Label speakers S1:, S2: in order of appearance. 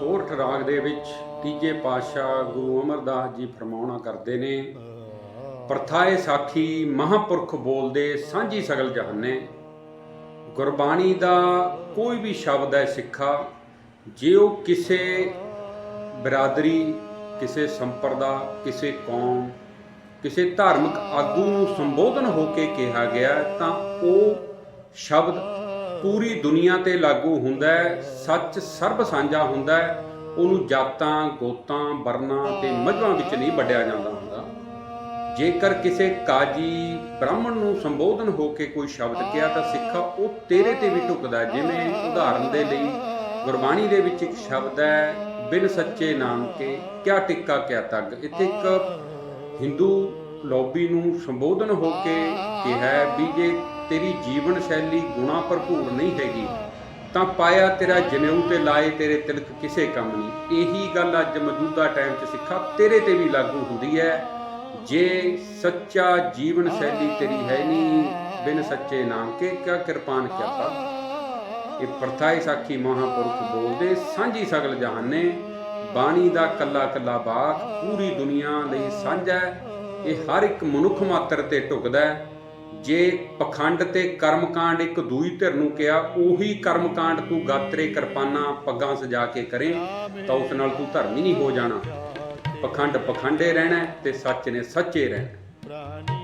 S1: ਸੋਰਠ ਰਾਗ ਦੇ ਵਿੱਚ ਤੀਜੇ ਪਾਤਸ਼ਾਹ ਗੁਰੂ ਅਮਰਦਾਸ ਜੀ ਫਰਮਾਉਣਾ ਕਰਦੇ ਨੇ, ਪ੍ਰਥਾਏ ਸਾਖੀ ਮਹਾਪੁਰਖ ਬੋਲਦੇ ਸਾਂਝੀ ਸਗਲ ਜਹਾਨੇ, ਗੁਰਬਾਣੀ ਦਾ ਕੋਈ ਵੀ ਸ਼ਬਦ ਹੈ ਸਿੱਖਾ ਜੇ ਉਹ ਕਿਸੇ ਬਰਾਦਰੀ, ਕਿਸੇ ਸੰਪਰਦਾ, ਕਿਸੇ ਕੌਮ, ਕਿਸੇ ਧਾਰਮਿਕ ਆਗੂ ਨੂੰ ਸੰਬੋਧਨ ਹੋ ਕੇ ਕਿਹਾ ਗਿਆ ਤਾਂ ਉਹ ਸ਼ਬਦ ਪੂਰੀ ਦੁਨੀਆ ਤੇ ਲਾਗੂ ਹੁੰਦਾ ਹੈ ਸੱਚ ਸਰਬ ਸਾਂਝਾ ਹੁੰਦਾ ਹੈ ਉਹਨੂੰ ਜਾਤਾਂ ਗੋਤਾਂ ਵਰਨਾਂ ਤੇ ਮਜ਼੍ਹਬਾਂ ਵਿੱਚ ਨਹੀਂ ਵੰਡਿਆ ਜਾਂਦਾ ਹੁੰਦਾ। ਜੇਕਰ ਕਿਸੇ ਕਾਜੀ ਬ੍ਰਾਹਮਣ ਨੂੰ ਸੰਬੋਧਨ ਹੋ ਕੇ ਕੋਈ ਸ਼ਬਦ ਕਿਹਾ ਤਾਂ ਸਿੱਖਾ ਉਹ ਤੇਰੇ ਤੇ ਵੀ ਢੁਕਦਾ ਹੈ। ਜਿਵੇਂ ਉਦਾਹਰਨ ਦੇ ਲਈ ਗੁਰਬਾਣੀ ਦੇ ਵਿੱਚ ਇੱਕ ਸ਼ਬਦ ਹੈ ਬਿਨ ਸੱਚੇ ਨਾਮ ਕੇ ਕਿਆ ਟਿੱਕਾ ਕਿਆ ਤੱਗ। ਇੱਥੇ ਇੱਕ ਹਿੰਦੂ ਲੌਬੀ ਨੂੰ ਸੰਬੋਧਨ ਹੋ ਕੇ ਕਿਹਾ, ਵੀ ਜੇ ਤੇਰੀ ਜੀਵਨ ਸ਼ੈਲੀ ਗੁਣਾ ਭਰਪੂਰ ਨਹੀਂ ਹੈਗੀ, ਤਾਂ ਪਾਇਆ ਤੇਰਾ ਜਨੇਊ ਤੇ ਲਾਏ ਤੇਰੇ ਤਿਲਕ ਕਿਸੇ ਕੰਮ ਨਹੀਂ। ਇਹੀ ਗੱਲ ਅੱਜ ਮੌਜੂਦਾ ਟਾਈਮ 'ਚ ਸਿੱਖਾ ਤੇਰੇ ਤੇ ਵੀ ਲਾਗੂ ਹੁੰਦੀ ਹੈ। ਜੇ ਸੱਚਾ ਜੀਵਨ ਸ਼ੈਲੀ ਤੇਰੀ ਹੈ ਨਹੀਂ, ਬਿਨ ਸੱਚੇ ਨਾਮ ਕੇ ਕਿਆ ਕਿਰਪਾਨ ਕਿਆ ਤਾ ਇਹ ਪ੍ਰਥਾਈ ਸਾਖੀ ਮਹਾਪੁਰਖ ਬੋਲਦੇ, ਸਾਂਝੀ ਸਗਲ ਜਹਾਨੇ, ਬਾਣੀ ਦਾ ਕੱਲਾ ਕੱਲਾ ਬਾਤ ਪੂਰੀ ਦੁਨੀਆ ਲਈ ਸਾਂਝਾ ਹੈ। ਇਹ ਹਰ ਇੱਕ ਮਨੁੱਖ ਮਾਤਰ ਤੇ ਢੁਕਦਾ ਹੈ। ਜੇ ਪਖੰਡ ਤੇ ਕਰਮਕਾਂਡ ਇੱਕ ਦੂਈ ਧਿਰ ਨੂੰ ਕਿਹਾ, ਉਹੀ ਕਰਮਕਾਂਡ ਤੂੰ ਗਾਤਰੇ ਕਿਰਪਾਨਾਂ ਪੱਗਾਂ ਸਜਾ ਕੇ ਕਰੇ, ਤਾਂ ਉਸ ਨਾਲ ਤੂੰ ਧਰਮੀ ਨਹੀਂ ਹੋ ਜਾਣਾ। ਪਖੰਡ ਪਖੰਡੇ ਰਹਿਣਾ ਹੈ ਤੇ ਸੱਚ ਨੇ ਸੱਚੇ ਰਹਿਣਾ